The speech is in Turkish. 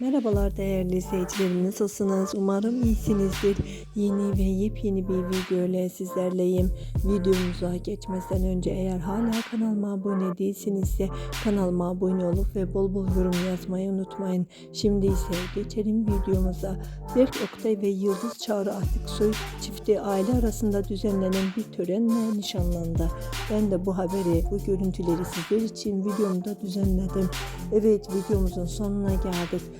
Merhabalar değerli izleyicilerim nasılsınız? Umarım iyisinizdir. Yeni ve yepyeni bir video ile sizlerleyim. Videomuza geçmeden önce eğer hala kanalıma abone değilsinizse kanalıma abone olup ve bol bol yorum yazmayı unutmayın. Şimdi ise geçelim videomuza. Berk Oktay ve Yıldız Çağrı Atiksoy çifti aile arasında düzenlenen bir törenle nişanlandı. Ben de bu haberi, bu görüntüleri sizler için videomda düzenledim. Evet videomuzun sonuna geldik.